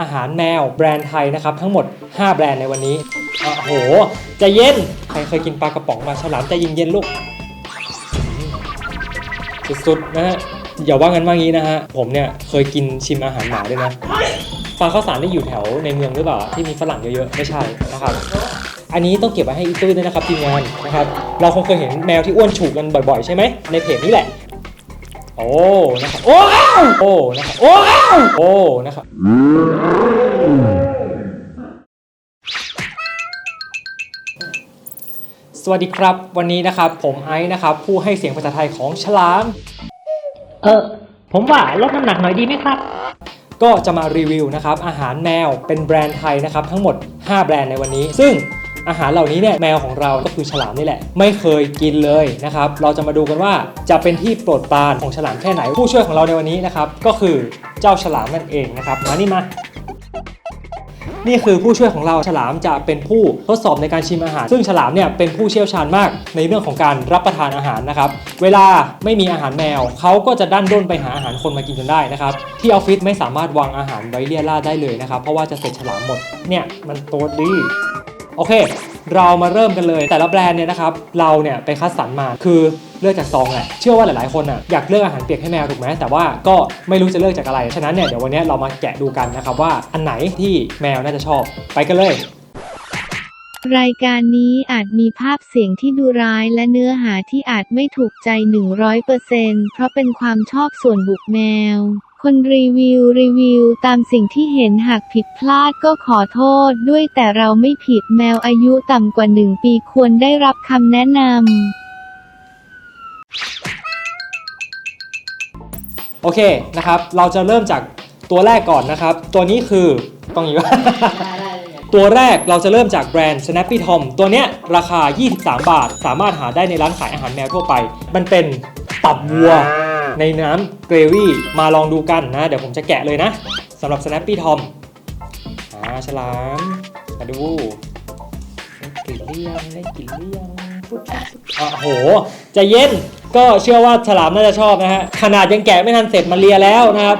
อาหารแมวแบรนด์ไทยนะครับทั้งหมด 5 แบรนด์ในวันนี้โอ้โหใจเย็น ใครเคยกินปลากระป๋องมาฉลามใจเย็นๆลูกสุดๆนะฮะอย่าว่ากันว่างี้นะฮะผมเนี่ยเคยกินชิมอาหารหมาด้วยนะฟาข้าวสารที่อยู่แถวในเมืองหรือเปล่าที่มีฝรั่งเยอะๆไม่ใช่นะครับอันนี้ต้องเก็บไว้ให้อีตุ้ยด้วยนะครับทีมงานนะครับเราคงเคยเห็นแมวที่อ้วนฉุกกันบ่อยๆ ใช่ไหมในเพจนี้แหละ โอ้นะครับโอ้อ้าวโอ้นะครับโอ้อ้าวโอ้นะครับสวัสดีครับ วันนี้นะครับ ผมไอซ์นะครับ ผู้ให้เสียงภาษาไทยของฉลาม เออ ผมว่าลดน้ำหนักหน่อยดีไหมครับ ก็จะมารีวิวนะครับ อาหารแมวเป็นแบรนด์ไทยนะครับ ทั้งหมด 5 แบรนด์ในวันนี้ ซึ่ง อาหารเหล่านี้เนี่ยแมวของเราก็คือฉลามนี่แหละ ไม่เคยกินเลยนะครับ เราจะมาดูกันว่าจะเป็นที่โปรดปรานของฉลามแค่ไหนผู้ช่วยของเราในวันนี้นะครับก็คือเจ้าฉลามนั่นเองนะครับมานี่มานี่คือผู้ช่วยของเราฉลามจะเป็นผู้ทดสอบในการชิมอาหาร ซึ่งฉลามเนี่ยเป็นผู้เชี่ยวชาญมากในเรื่องของการรับประทานอาหารนะครับ เวลาไม่มีอาหารแมวเขาก็จะดันด้นไปหาอาหารคนมากินจนได้นะครับ ที่ออฟฟิศไม่สามารถวางอาหารไว้เลี่ยราดได้เลยนะครับ เพราะว่าจะเสร็จฉลามหมดเนี่ยมันโตดี โอเค เรามาเริ่มกันเลย แต่ละแบรนด์เนี่ยนะครับเราเนี่ยไปคัดสรรมาคือเลือกจากซองแหละเชื่อว่าหลายๆคนอะอยากเลือกอาหารเปียกให้แมวถูกไหมแต่ว่าก็ไม่รู้จะเลือกจากอะไร ฉะนั้นเนี่ยเดี๋ยววันนี้เรามาแกะดูกันนะครับว่าอันไหนที่แมวน่าจะชอบ ไปกันเลย รายการนี้อาจมีภาพเสียงที่ดูร้ายและเนื้อหาที่อาจไม่ถูกใจ 100%เพราะเป็นความชอบส่วนบุคแมว คนรีวิวรีวิวตามสิ่งที่เห็นหากผิดพลาดก็ขอโทษด้วยแต่เราไม่ผิดแมวอายุต่ำกว่า1ปีควรได้รับคำแนะนำโอเคนะครับ เราจะเริ่มจากตัวแรกก่อนนะครับ ตัวนี้คือต้องอย่างนี้ว่ตัวแรกเราจะเริ่มจากแบรนด์ Snappy Tom ตัวเนี้ยราคา 23 บาท สามารถหาได้ในร้านขายอาหารแมวทั่วไป มันเป็นตับวัว ในน้ำเกรวี่มาลองดูกันนะ เดี๋ยวผมจะแกะเลยนะสำหรับ Snappy Tom อ่าฉลาม มาดูได้กลิ่นหรือยังได้กลิ่นหรือยังปุ๊บอะโหใจเย็นก็เชื่อว่าฉลามน่าจะชอบนะฮะ ขนาดยังแกะไม่ทันเสร็จมาเลียแล้วนะครับ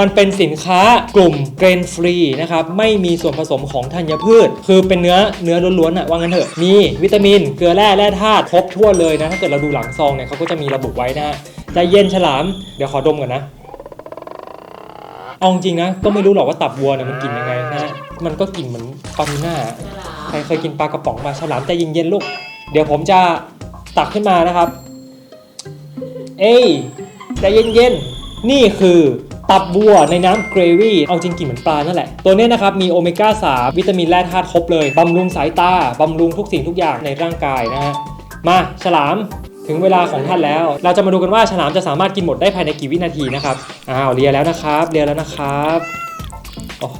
มันเป็นสินค้ากลุ่มเกรนฟรีนะครับไม่มีส่วนผสมของธัญพืช คือเป็นเนื้อเนื้อล้วนๆอะว่างั้นเถอะมีวิตามิน เกลือแร่แร่ธาตุครบทั่วนเลยนะ ถ้าเกิดเราดูหลังซองเนี่ยเขาก็จะมีระบุไว้นะฮะ ใจเย็นฉลาม เดี๋ยวขอดมก่อนนะเอาจริงนะ ก็ไม่รู้หรอกว่าตับวัวเนี่ยมันกลิ่นยังไงนะ มันก็กลิ่นเหมือนปลาทูน่า ใครเคยกินปลากระป๋องมาฉลามใจเย็นๆลูก เดี๋ยวผมจะตักขึ้นมานะครับ เอ้ยใจเย็นๆ นี่คือตับบัวในน้ำเกรวี่ เอาจริงกินเหมือนปลานั่นแหละ ตัวเนี้ยนะครับ มีโอเมก้า 3 วิตามินแร่ธาตุครบเลย บำรุงสายตา บำรุงทุกสิ่งทุกอย่างในร่างกายนะฮะ มาฉลาม ถึงเวลาของท่านแล้ว เราจะมาดูกันว่าฉลามจะสามารถกินหมดได้ภายในกี่วินาทีนะครับ อ้าวเลียแล้วนะครับเลียแล้วนะครับ โอ้โห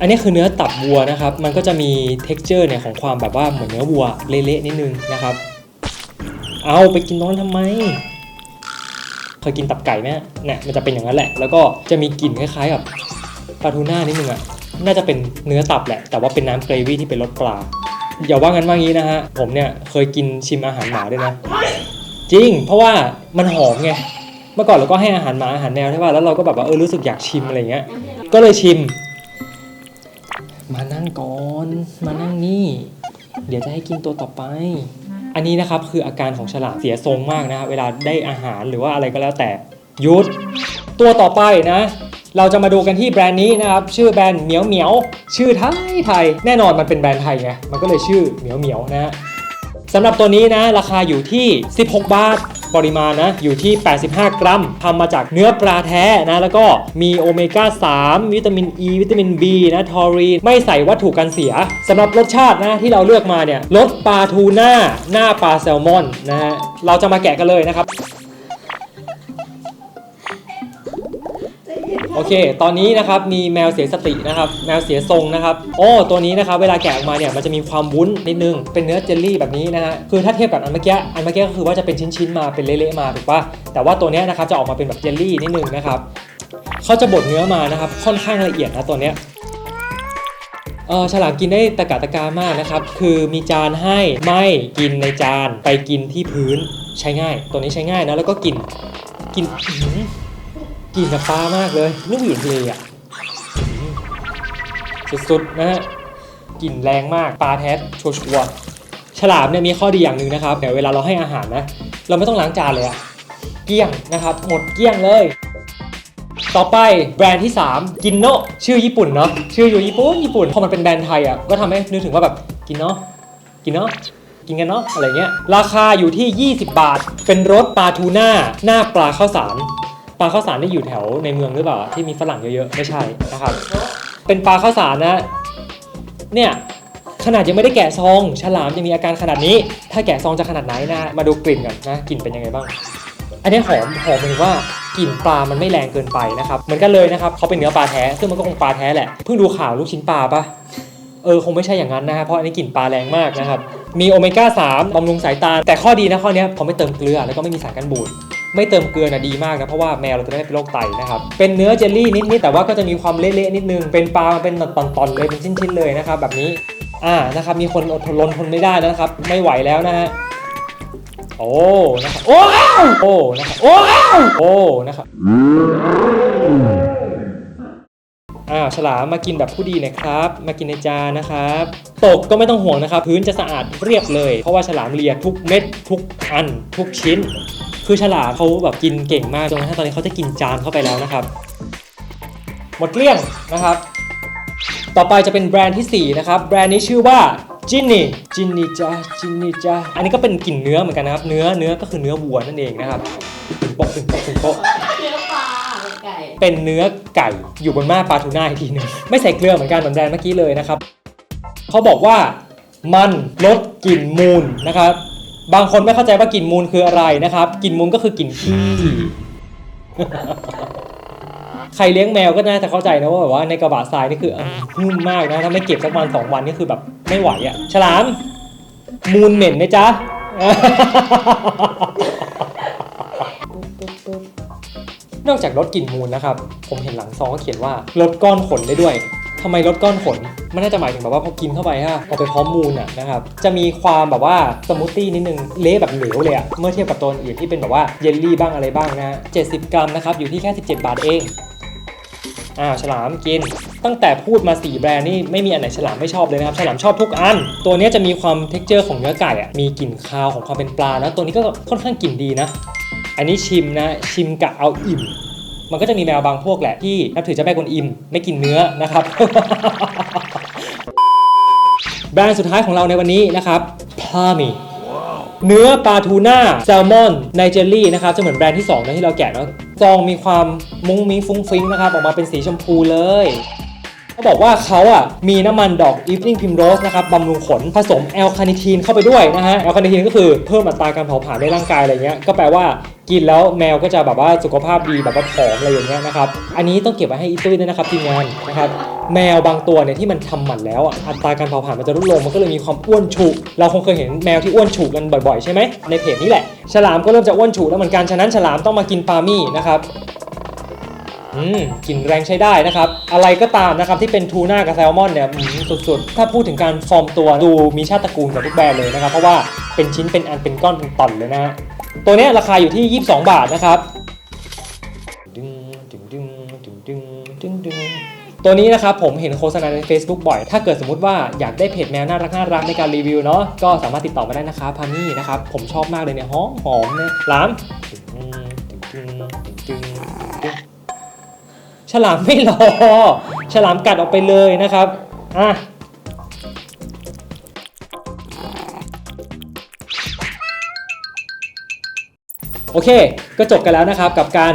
อันนี้คือเนื้อตับวัวนะครับ มันก็จะมี t e x t อร์เนี่ยของความแบบว่าเหมือนเนื้อวัวเละๆนิดนึงนะครับ เอาไปกินนั้นทำไม เคยกินตับไก่ไหมเนี่ยมันจะเป็นอย่างนั้นแหละ แล้วก็จะมีกลิ่นคล้ายๆกับปลาทูน่านิดนึงอะน่าจะเป็นเนื้อตับแหละ แต่ว่าเป็นน้ำเกรวี่ที่เป็นรสปลา อย่าว่างั้นว่างี้นะฮะ ผมเนี่ยเคยกินชิมอาหารหมาด้วยนะ จริง เพราะว่ามันหอมไง เมื่อก่อนเราก็ให้อาหารหมาอาหารแมวใช่ป่ะ แล้วเราก็แบบว่าเออรู้สึกอยากชิมอะไรเงี้ย ก็เลยชิม มานั่งก่อน มานั่งนี่ เดี๋ยวจะให้กินตัวต่อไป อันนี้นะครับคืออาการของฉลามเสียทรงมากนะเวลาได้อาหารหรือว่าอะไรก็แล้วแต่ยุดตัวต่อไปนะ เราจะมาดูกันที่แบรนด์นี้นะครับ ชื่อแบรนด์เหมียวเหมียวชื่อไทยไทย แน่นอนมันเป็นแบรนด์ไทยไงมันก็เลยชื่อเหมียวเหมียวนะฮะสำหรับตัวนี้นะราคาอยู่ที่ 16 บาท ปริมาณนะอยู่ที่ 85 กรัมทำมาจากเนื้อปลาแท้นะแล้วก็มีโอเมก้า 3 วิตามิน E วิตามิน B นะทอรีนไม่ใส่วัตถุกันเสียสำหรับรสชาตินะที่เราเลือกมาเนี่ยรสปลาทูน่าหน้าปลาแซลมอนนะฮะเราจะมาแกะกันเลยนะครับ โอเค ตอนนี้นะครับมีแมวเสียสตินะครับแมวเสียทรงนะครับโอ้ตัวนี้นะครับเวลาแกะออกมาเนี่ยมันจะมีความวุ้นนิดนึงเป็นเนื้อเจลลี่แบบนี้นะฮะคือถ้าเทียบกับอันเมื่อกี้อันเมื่อกี้ก็คือว่าจะเป็นชิ้นๆมาเป็นเละๆมาถูกปะแต่ว่าตัวนี้นะครับจะออกมาเป็นแบบเจลลี่นิดนึงนะครับเขาจะบดเนื้อมานะครับค่อนข้างละเอียดนะตัวเนี้ยเออฉลามกินได้ตะกะตะกามากนะครับ คือมีจานให้ไม่กินในจานไปกินที่พื้นใช้ง่าย ตัวนี้ใช้ง่ายนะแล้วก็กินกินอ กลิ่นปลามากเลยนึกว่าอยู่ทะเลอะสุดๆนะฮะกลิ่นแรงมากปลาแท้ชัวร์ๆฉลามเนี่ยมีข้อดีอย่างหนึ่งนะครับเดี๋ยวเวลาเราให้อาหารนะ เราไม่ต้องล้างจานเลยอะเกลี้ยงนะครับ หมดเกลี้ยงเลย ต่อไปแบรนด์ที่ 3 กินโนชื่อญี่ปุ่นเนาะชื่ออยู่ญี่ปุ่นญี่ปุ่นพอมันเป็นแบรนด์ไทยอะก็ทำให้นึกถึงว่าแบบกินเนาะกินเนาะกินกันเนาะอะไรเงี้ยราคาอยู่ที่ 20 บาท เป็นรสปลาทูน่าหน้าปลาข้าวสาร ปลาข้าวสารที่อยู่แถวในเมืองหรือเปล่า ที่มีฝรั่งเยอะๆไม่ใช่นะครับ เป็นปลาข้าวสารนะ เนี่ยขนาดยังไม่ได้แกะซองฉลามจะมีอาการขนาดนี้ ถ้าแกะซองจะขนาดไหนนะมาดูกลิ่นกันนะกลิ่นเป็นยังไงบ้าง อันนี้หอมหอมหมายถึงว่ากลิ่นปลามันไม่แรงเกินไปนะครับเหมือนกันเลยนะครับเขาเป็นเนื้อปลาแท้ซึ่งมันก็คงปลาแท้แหละเพิ่งดูข่าวลูกชิ้นปลาปะเออคงไม่ใช่อย่างนั้นนะฮะเพราะอันนี้กลิ่นปลาแรงมากนะครับมีโอเมก้า3บำรุงสายตาแต่ข้อดีนะข้อนี้ยพอไม่เติมเกลือแล้วก็ไม่มีสารกันบูด ไม่เติมเกลือนะดีมากนะเพราะว่าแมวเราจะได้ไม่เป็นโรคไตนะครับเป็นเนื้อเจลลี่นิดๆแต่ว่าก็จะมีความเละๆนิดนึงเป็นปลาเป็นตอนๆเลยเป็นชิ้นๆเลยนะครับแบบนี้อ่านะครับมีคนอดทนรนทนไม่ได้แล้วนะครับ ไม่ไหวแล้วนะฮะโอ้นะครับโอ้โอ้นะครับโอ้โอ้นะครับอ้าวฉลามมากินแบบผู้ดีนะครับ มากินในจานนะครับ ตกก็ไม่ต้องห่วงนะครับ พื้นจะสะอาดเรียบเลย เพราะว่าฉลามเลียทุกเม็ดทุกอัน ทุกชิ้น คือฉลามเขาแบบกินเก่งมากจนกระทั่งตอนนี้เขาจะกินจานเข้าไปแล้วนะครับ หมดเกลี้ยงนะครับ ต่อไปจะเป็นแบรนด์ที่ 4 นะครับ แบรนด์นี้ชื่อว่าจินนี่จินนี่จ้าจินนี่จ้าอันนี้ก็เป็นกลิ่นเนื้อเหมือนกันนะครับ เนื้อเนื้อก็คือเนื้อวัวนั่นเองนะครับถึงโป๊ะถึงโป๊ะถึงโป๊ะเนื้อปลาเป็นไก่ เป็นเนื้อไก่อยู่บนหน้าปลาทูน่าอีกทีหนึงไม่ใส่เกลือเหมือนกันเหมือนแบรนด์เมื่อกี้เลยนะครับเขาบอกว่ามันลดกลิ่นมูลนะครับ บางคนไม่เข้าใจว่ากลิ่นมูลคืออะไรนะครับกลิ่นมูลก็คือกลิ่นขี้ใครเลี้ยงแมวก็น่าจะเข้าใจนะว่าแบบว่าในกระบะทรายนี่คือนุ่มมากนะถ้าไม่เก็บสักวันสองวันนี่คือแบบไม่ไหวอะ่ะ ฉลาม มูลเหม็นไหมจ๊ะนอกจากลดกลิ่นมูลนะครับ ผมเห็นหลังซองก็เขียนว่าลดก้อนขนได้ด้วย ทำไมลดก้อนขนมันน่าจะหมายถึงแบบว่าพอกินเข้าไปฮะเอาไปพร้อมมูลอะนะครับจะมีความแบบว่าสมูทตี้นิดนึงเละแบบเหลวเลยอะเมื่อเทียบกับตัวอื่นที่เป็นแบบว่าเยลลี่บ้างอะไรบ้างนะ70 กรัมนะครับอยู่ที่แค่ 17 บาทเองอ้าวฉลามกิน ตั้งแต่พูดมา 4 แบรนด์นี่ไม่มีอันไหนฉลามไม่ชอบเลยนะครับฉลามชอบทุกอัน ตัวนี้จะมีความเท็กเจอร์ของเนื้อไก่อะมีกลิ่นคาวของความเป็นปลานะตัวนี้ก็ค่อนข้างกลิ่นดีนะ อันนี้ชิมนะชิมกะเอาอิ่ม มันก็จะมีแมวบางพวกแหละที่นับถือเจ้าแม่กวนอิมไม่กินเนื้อนะครับ แบรนด์สุดท้ายของเราในวันนี้นะครับพามีเนื้อปลาทูน่าแซลมอนไนเจอรี่นะครับจะเหมือนแบรนด์ที่2นะที่เราแกะเนาะซองมีความมุ้งมิ้งฟุ้งฟิ้งนะครับออกมาเป็นสีชมพูเลย เขาบอกว่าเขาอะมีน้ำมันดอก Evening Primrose นะครับบำรุงขนผสมแอลคาเนทีนเข้าไปด้วยนะฮะแอลคาเนทีนก็คือเพิ่มอัตราการเผาผลาญในร่างกายอะไรเงี้ยก็แปลว่ากินแล้วแมวก็จะแบบว่าสุขภาพดีแบบว่าผอมอะไรอย่างเงี้ยนะครับอันนี้ต้องเก็บไว้ให้อีตุ้ยด้วยนะครับทีมงานนะครับแมวบางตัวเนี่ยที่มันทำหมันแล้วอัตราการเผาผลาญมันจะลดลงมันก็เลยมีความอ้วนฉุเราคงเคยเห็นแมวที่อ้วนฉุกันบ่อยๆใช่ไหมในเพจนี้แหละฉลามก็เริ่มจะอ้วนฉุแล้วเหมือนกันฉะนั้นฉลามต้องมากินปลามี่นะครับ อืมกลิ่นแรงใช้ได้นะครับ อะไรก็ตามนะครับที่เป็นทูน่ากับแซลมอนเนี่ยสุดๆ ถ้าพูดถึงการฟอร์มตัวดูมีชาติตระกูลกับทุกแบรนด์เลยนะครับ เพราะว่าเป็นชิ้นเป็นอันเป็นก้อนเป็นตอนเลยนะฮะตัวนี้ราคาอยู่ที่ 22 บาทนะครับดึงดึงดึงดึงดึงดึงดึงตัวนี้นะครับผมเห็นโฆษณาใน Facebook บ่อย ถ้าเกิดสมมติว่าอยากได้เพจแมวน่ารักน่ารักในการรีวิวเนาะก็สามารถติดต่อมาได้นะครับพานี่นะครับผมชอบมากเลยเนี่ยหอมหอมเนี่ยหลาม ฉลามไม่รอ ฉลามกัดออกไปเลยนะครับอะโอเค ก็จบกันแล้วนะครับกับการ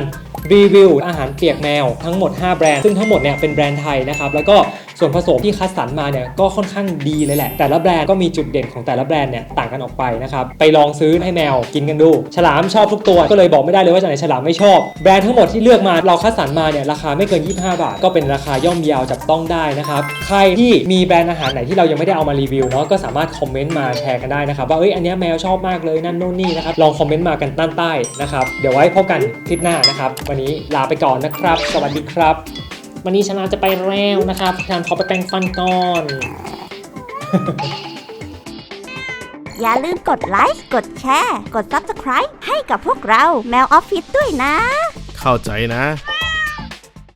รีวิวอาหารเปียกแมวทั้งหมด 5 แบรนด์ ซึ่งทั้งหมดเนี่ยเป็นแบรนด์ไทยนะครับ แล้วก็ ส่วนผสมที่คัดสรรมาเนี่ยก็ค่อนข้างดีเลยแหละ แต่ละแบรนด์ก็มีจุดเด่นของแต่ละแบรนด์เนี่ยต่างกันออกไปนะครับไปลองซื้อให้แมวกินกันดู ฉลามชอบทุกตัวก็เลยบอกไม่ได้เลยว่าจะไหนฉลามไม่ชอบแบรนด์ทั้งหมดที่เลือกมาเราคัดสรรมาเนี่ยราคาไม่เกิน 25 บาท ก็เป็นราคาย่อมเยาวจับต้องได้นะครับใครที่มีแบรนด์อาหารไหนที่เรายังไม่ได้เอามารีวิวเนาะก็สามารถคอมเมนต์มาแชร์กันได้นะครับว่าเอ้ยอันนี้แมวชอบมากเลยนั่นโน่นนี่นะครับลองคอมเมนต์มากันด้านใต้นะครับเดี๋ยวไว้พบกันคลิปหน้านะครับ วันนี้ลาไปก่อนนะครับ สวัสดีครับ วันนี้ชนะจะไปแล้วนะครับทานขอไปแต่งฟันก่อน อย่าลืมกดไลค์ กดแชร์ กด Subscribe ให้กับพวกเราแมวออฟฟิศด้วยนะ เข้าใจนะบ